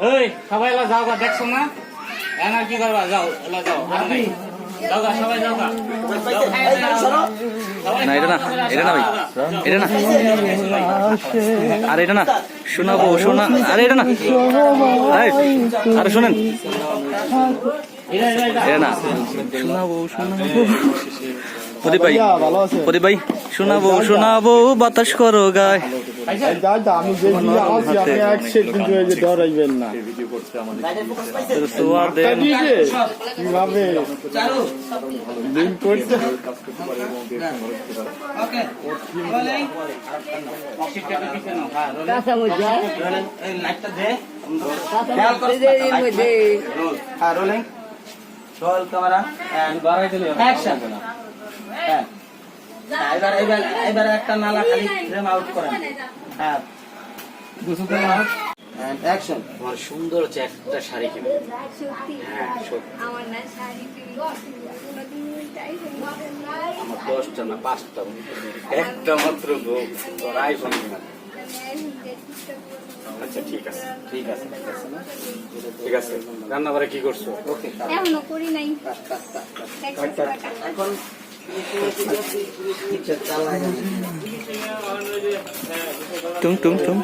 এই সবাই এলা যাও গা দেখছ না? এখন আর কি করবা? যাও এলা যাও আর নাই। যাও গা সবাই যাও গা। না এটা না এটা না ভাই। এটা না। আর এটা না। শোনাবো শোনা আরে এটা না। আরে শোনেন। এটা, এটা, এটা। এটা না। শোনাবো শোনাবো। প্রদীপ ভাই প্রদীপ ভাই শোনাবো শোনাবো বাতাস করো গায়। আমি যে দিয়ে আছি আপনি এক সেট কিন্তু এই যে ডরাইবেন না। সোয়া তা দেন দিয়েছে কীভাবে? দিন করছে। অক্সিজেনটা হ্যাঁ, রোল। রোল হ্যাঁ অ্যাকশন। হ্যাঁ হ্যাঁ, এবার এবার এবার একটা নালা খালি ফ্রেম আউট করেন। হ্যাঁ। দুশো ফ্রেম আউট অ্যাকশন তোমার সুন্দর হচ্ছে একটা শাড়ি কিনে। হ্যাঁ সত্যি। আমার না শাড়ি দশটা না পাঁচটা। একটা মাত্র বউ তোর আইফোন কিনা। আচ্ছা ঠিক আছে ঠিক আছে ঠিক আছে না? ঠিক আছে রান্না বাড়া কি করছ? ওকে এখনও করি নাই। এখন টুম টুম টুম।